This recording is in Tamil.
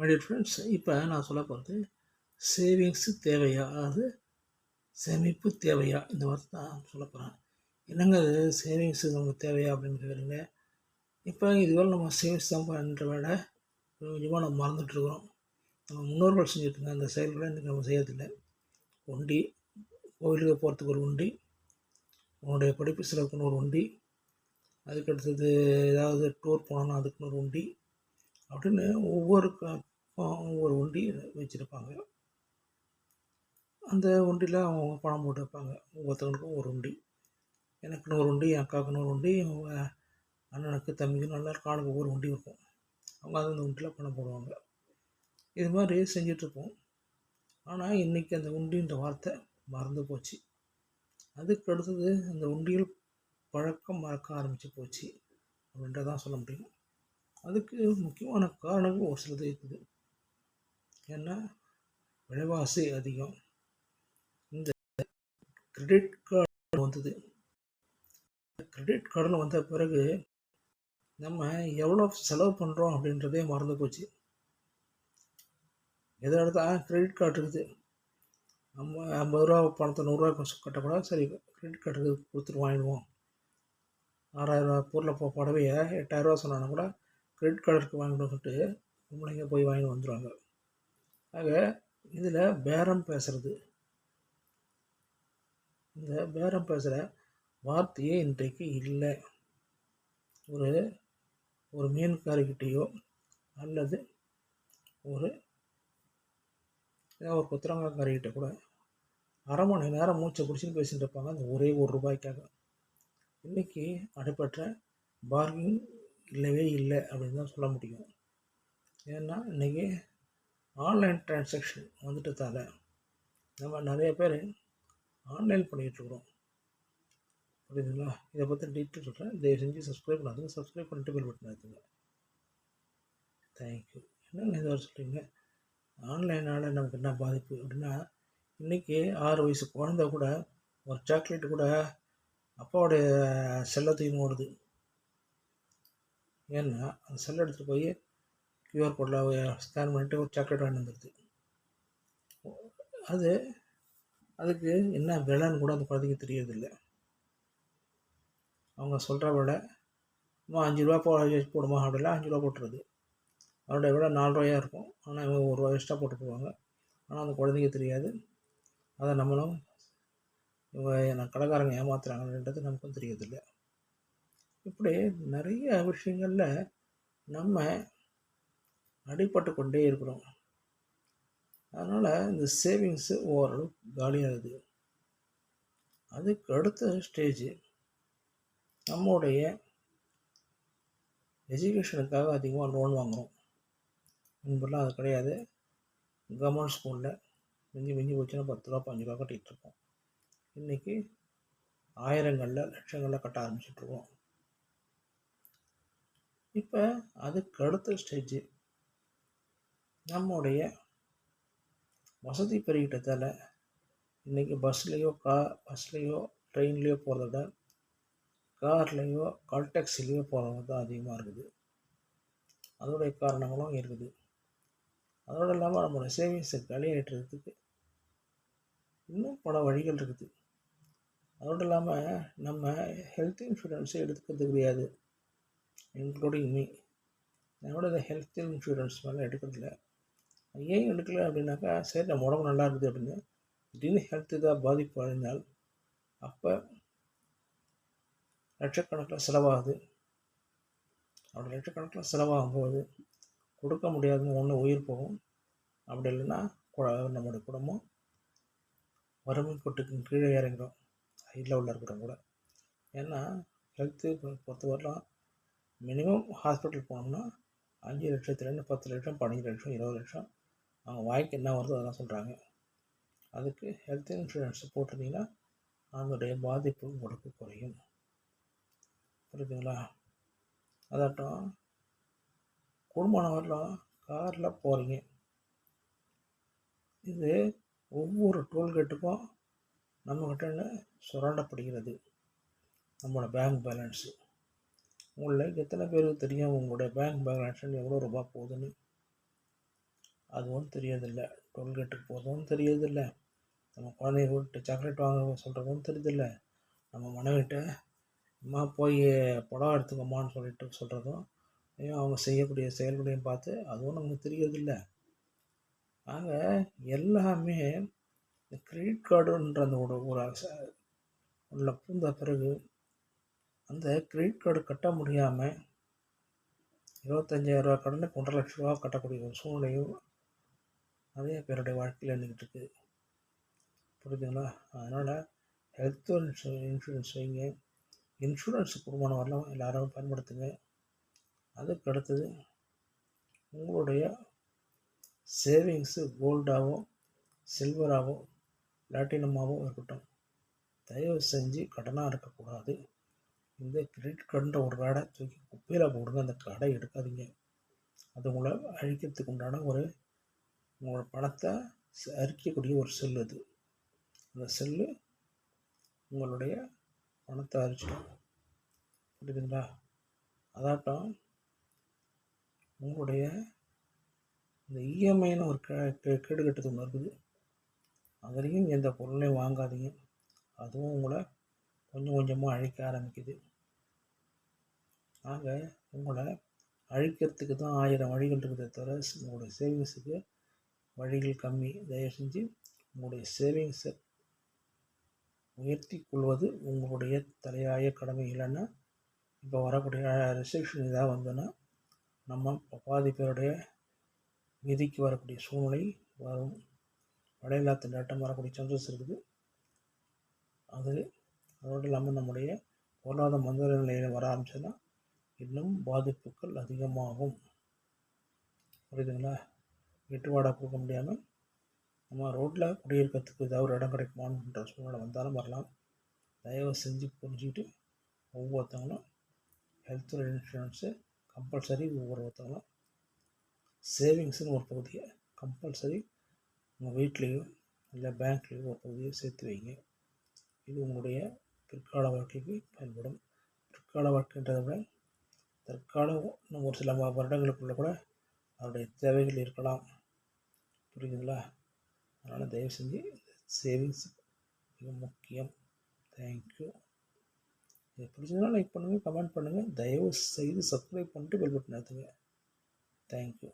மை டியர் ஃப்ரெண்ட்ஸ் இப்போ நான் சொல்ல போகிறது சேவிங்ஸு தேவையா? அதாவது சேமிப்பு தேவையா? இந்த வார்த்தை தான் சொல்ல போகிறேன் என்னங்க அது சேவிங்ஸு நமக்கு தேவையா அப்படின்னு கேட்குறீங்க இப்போ இதுவரை நம்ம சேவிங்ஸ் தான் பண்ணுற வேலை கொஞ்சம் கொஞ்சமாக நம்ம மறந்துட்டுருக்குறோம் நம்ம முன்னோர்கள் செஞ்சுட்டு அந்த செயல்களை இன்றைக்கி நம்ம செய்யறதில்லை. ஒண்டி கோவிலுக்கு போகிறதுக்கு ஒரு ஒண்டி உன்னுடைய படிப்பு செலவுக்குன்னு ஒரு உண்டி அதுக்கு அடுத்தது ஏதாவது டூர் போனோன்னா அதுக்குன்னு ஒரு உண்டி அப்படின்னு ஒவ்வொரு ஒவ்வொரு உண்டி வச்சுருப்பாங்க. அந்த உண்டியில் அவங்க பணம் போட்டு வைப்பாங்க ஒவ்வொருத்தவங்களுக்கும் ஒரு உண்டி எனக்குன்னு ஒரு உண்டி என் அக்காவுக்குன்னு ஒரு உண்டி அவங்க அண்ணனுக்கு தம்பிக்கு நல்லா காலுக்கு ஒவ்வொரு உண்டி இருக்கும். அவங்க அந்த உண்டியில் பணம் போடுவாங்க. இது மாதிரி செஞ்சிட்ருப்போம். ஆனால் இன்றைக்கி அந்த உண்டின்ற வார்த்தை மறந்து போச்சு. அதுக்கு அடுத்தது அந்த உண்டியல் பழக்கம் மறக்க ஆரம்பித்து போச்சு அப்படின்றதான் சொல்ல முடியும். அதுக்கு முக்கியமான காரணங்கள் ஒரு சிலது இருக்குது. ஏன்னா விலைவாசி அதிகம். இந்த கிரெடிட் கார்டு வந்தது. கிரெடிட் கார்டில் வந்த பிறகு நம்ம எவ்வளோ செலவு பண்ணுறோம் அப்படின்றதே மறந்து போச்சு. எதை எடுத்தால் கிரெடிட் கார்டு இருக்குது. நம்ம ஐம்பது ரூபா பணத்தை நூறுரூவா கட்டக்கூடாது சரி கிரெடிட் கார்டு கொடுத்துட்டு வாங்கிடுவோம். ஆறாயிரரூவா பொருளை இப்போ புடவையை எட்டாயிரரூவா சொன்னாங்கன்னா கூட கிரெடிட் கார்டுக்கு வாங்கணும்னு சொல்லிட்டு பொம்பளைங்க போய் வாங்கிட்டு வந்துடுவாங்க ஆக இதில் பேரம் பேசுகிறது இந்த பேரம் பேசுகிற வார்த்தையே இன்றைக்கு இல்லை. ஒரு ஒரு மீன்காரிக்கிட்டேயோ அல்லது ஒரு ஏதாவது ஒரு கொத்தரங்காய்க்காரிக்கிட்ட கூட அரை மணி நேரம் மூச்சை பிடிச்சின்னு பேசிட்டு இருப்பாங்க. அந்த ஒரே ஒரு ரூபாய்க்காக. இன்றைக்கி நடைபெற்ற பார்கிங் இல்லவே இல்லை அப்படின்னு தான் சொல்ல முடியும். ஏன்னா இன்றைக்கி ஆன்லைன் டிரான்சாக்ஷன் வந்துட்டதால் நம்ம நிறைய பேர் ஆன்லைன் பண்ணிகிட்ருக்குறோம் புரியுதுங்களா? இதை பற்றி டீட்டெயில் சொல்கிறேன் தயவு செஞ்சு சப்ஸ்கிரைப் பண்ணாதுங்க. சப்ஸ்கிரைப் பண்ணிட்டு பெல் பட்டன் எடுத்துங்க தேங்க்யூ என்னங்க இதை சொல்கிறீங்க ஆன்லைனால் நமக்கு என்ன பாதிப்பு அப்படின்னா இன்றைக்கி ஆறு வயசு குழந்த கூட ஒரு சாக்லேட் கூட அப்பாவுடைய செல்லை தூக்கி ஓடுது ஏன்னா அந்த செல்லை எடுத்துகிட்டு போய் கியூஆர் கோடில் ஸ்கேன் பண்ணிட்டு ஒரு சாக்லேட் வாங்கி வந்துடுது. அது அதுக்கு என்ன விலைன்னு கூட அந்த குழந்தைக்கு தெரியறதில்ல. அவங்க சொல்கிற விட இன்னும் அஞ்சு ரூபா போ போடுமா? அப்படிலாம் அஞ்சு ரூபா போட்டுருது. அவருடைய விட நாலு ரூபாயாக இருக்கும். ஆனால் இவங்க ஒரு ரூபா எக்ஸ்ட்ரா போட்டு போவாங்க. ஆனால் அந்த குழந்தைக்கு தெரியாது. அதை நம்மளும் இவங்க நான் கடைக்காரங்க ஏமாத்துறாங்கன்றது நமக்கும் தெரியறதில்ல. இப்படி நிறைய விஷயங்களில் நம்ம அடிபட்டு கொண்டே இருக்கிறோம். அதனால் இந்த சேவிங்ஸு ஓரளவு காலியாகுது. அதுக்கு அடுத்த ஸ்டேஜ் நம்முடைய எஜுகேஷனுக்காக அதிகமாக லோன் வாங்குகிறோம் முன்பெல்லாம் அது கிடையாது. கவர்மெண்ட் ஸ்கூலில் மிஞ்சி மிஞ்சி போச்சுன்னா பத்து ரூபா பஞ்சு ரூபா கட்டிகிட்ருக்கோம் இன்றைக்கி ஆயிரங்களில் லட்சங்களில் கட்ட ஆரம்பிச்சிட்ருக்கோம் இப்போ அதுக்கு அடுத்த ஸ்டேஜ் நம்முடைய வசதி பெருகிட்டதால் இன்றைக்கி பஸ்லேயோ கா பஸ்லேயோ ட்ரெயின்லேயோ போகிறத விட கார்லேயோ கால் டாக்ஸிலேயோ போகிறவங்க தான் அதிகமாக இருக்குது. அதோடைய காரணங்களும் இருக்குது. அதோடு இல்லாமல் நம்மளோட சேவிங்ஸை கலையேற்றுறதுக்கு இன்னும் பல வழிகள் இருக்குது. அதோடு இல்லாமல் நம்ம ஹெல்த் இன்சூரன்ஸை எடுத்துக்கிறது கிடையாது. இன்க்ளூடிங் மீ என்னோட இந்த ஹெல்த் இன்சூரன்ஸ் மேலே எடுக்கிறதில்ல. ஏன் எடுக்கல அப்படின்னாக்கா சரி நம்ம உடம்பு நல்லா இருக்குது அப்படின்னு திடீர்னு ஹெல்த் இதாக பாதிப்பு அடைந்தால் அப்போ லட்சக்கணக்கில் செலவாகுது. அப்படி லட்சக்கணக்கில் செலவாகும் போது கொடுக்க முடியாதுன்னு ஒன்று உயிர் போகும். அப்படி இல்லைன்னா நம்மளுடைய குடும்பம் வறுமை கொட்டுக்கு கீழே இறங்கிடும். ஹை லெவலில் இருக்கிறவங்க கூட. ஏன்னா ஹெல்த்து பொறுத்தவரைலாம் மினிமம் ஹாஸ்பிட்டல் போனோம்னா அஞ்சு லட்சத்துலேருந்து பத்து லட்சம் பதினஞ்சு லட்சம் இருபது லட்சம் அவங்க வாய்க்கு என்ன வருதோ அதெல்லாம் சொல்கிறாங்க அதுக்கு ஹெல்த் இன்சூரன்ஸ் போட்டிருந்தீங்கன்னா அதனுடைய பாதிப்பு உங்களுக்கு குறையும். புரியுதுங்களா? அதாட்டம் குடும்பம் காரில் போகிறீங்க இது ஒவ்வொரு டோல்கேட்டுக்கும் நம்மக்கிட்ட சுரண்டப்படுகிறது. நம்மளோட பேங்க் பேலன்ஸு உங்களில் எத்தனை பேருக்கு தெரியும்? உங்களுடைய பேங்க் பேலன்ஸ் எவ்வளோ ரூபா போகுதுன்னு? அதுவும் தெரியறதில்ல டோல்கேட்டுக்கு போகிறதும் தெரியறதில்ல நம்ம குழந்தைங்க சாக்லேட் வாங்க சொல்கிறதும் தெரியறதில்ல நம்ம மனைவிட்ட அம்மா போய் புடவ எடுத்துக்கோமான்னு சொல்லிட்டு சொல்கிறதும் அவங்க செய்யக்கூடிய செயல்களையும் பார்த்து அதுவும் நமக்கு தெரியறதில்ல ஆக எல்லாமே இந்த கிரெடிட் கார்டுன்ற அந்த ஒரு ஒரு அச- உள்ள பூந்த பிறகு அந்த கிரெடிட் கார்டு கட்ட முடியாமல் இருபத்தஞ்சாயிரரூவா கடனுக்கு ஒன்றரை லட்ச ரூபா கட்டக்கூடிய ஒரு சூழ்நிலையும் நிறைய பேருடைய வாழ்க்கையில் இருந்துக்கிட்டு இருக்குது புரியுதுங்களா? அதனால் ஹெல்த் இன்சூரன்ஸ் இன்சூரன்ஸ் வைங்க. இன்சூரன்ஸ் குடும்பம் வரலாம். எல்லாரும் பயன்படுத்துங்க. அதுக்கு அடுத்தது உங்களுடைய சேவிங்ஸு கோல்டாகவோ சில்வராகவோ பிளாட்டினமாகவோ இருக்கட்டும். தயவு செஞ்சு கடனாக இருக்கக்கூடாது. இந்த கிரெடிட் கார்டுன்ற ஒரு கார்டை தூக்கி குப்பையில் போடுங்க. அந்த கார்டை எடுக்காதீங்க. அது உங்களை அழிக்கிறதுக்கு உண்டான ஒரு உங்களோட பணத்தை அரிக்கக்கூடிய ஒரு செல் அது. அந்த செல்லு உங்களுடைய பணத்தை அரிச்சிடும். புரியுதுங்களா? அதாட்டம் உங்களுடைய இந்த இஎம்ஐன்னு ஒரு கே கே- கேடு ஒன்று இருக்குது. அதுலேயும் எந்த பொருளையும் வாங்காதீங்க. அதுவும் உங்களை கொஞ்சம் கொஞ்சமாக அழிக்க ஆரம்பிக்குது. ஆக உங்களை அழிக்கிறதுக்கு தான் ஆயிரம் வழிகள் இருக்குதே தவிர உங்களுடைய சேவிங்ஸுக்கு வழிகள் கம்மி. தயவு செஞ்சு உங்களுடைய சேவிங்ஸை உயர்த்தி கொள்வது உங்களுடைய தலையாய கடமை. இல்லைன்னா இப்போ வரக்கூடிய ரிசெப்ஷன் இதாக வந்தோன்னா நம்ம பாதி பேருடைய விதிக்கு வரக்கூடிய சூழ்நிலை வரும். வடையில்லா திண்டாட்டம் வரக்கூடிய சான்சஸ் இருக்குது. அது அதோடு இல்லாமல் நம்முடைய பொருளாதார மந்த நிலையில் வர ஆரம்பிச்சதுன்னா இன்னும் பாதிப்புகள் அதிகமாகும். புரியுதுங்களா? வீட்டு வாடகை கொடுக்க முடியாமல் நம்ம ரோட்டில் குடியிருக்கிறதுக்கு ஏதாவது ஒரு இடம் கிடைக்குமான்ற சூழ்நிலை வந்தாலும் வரலாம். தயவு செஞ்சு புரிஞ்சுக்கிட்டு ஒவ்வொருத்தவங்களும் ஹெல்த் இன்சூரன்ஸு கம்பல்சரி ஒவ்வொருத்தவங்களும் சேவிங்ஸ்னு ஒரு பகுதியை கம்பல்சரி உங்கள் வீட்லேயோ இல்லை பேங்க்லேயோ ஒரு பகுதியை சேர்த்து வைங்க. இது உங்களுடைய பிற்கால வாழ்க்கைக்கு பயன்படும். பிற்கால வாழ்க்கைன்றதை விட தற்கால இன்னும் ஒரு சில வருடங்களுக்குள்ளே கூட அதனுடைய தேவைகள் இருக்கலாம். புரியுதுங்களா? அதனால் தயவு செஞ்சு சேவிங்ஸ் மிக முக்கியம். தேங்க்யூ இது பிடிச்சதுனா லைக் பண்ணுங்கள் கமெண்ட் பண்ணுங்கள் தயவு செய்து சப்ஸ்கிரைப் பண்ணிட்டு பெல் பட்டன் ஏற்றுங்க தேங்க்யூ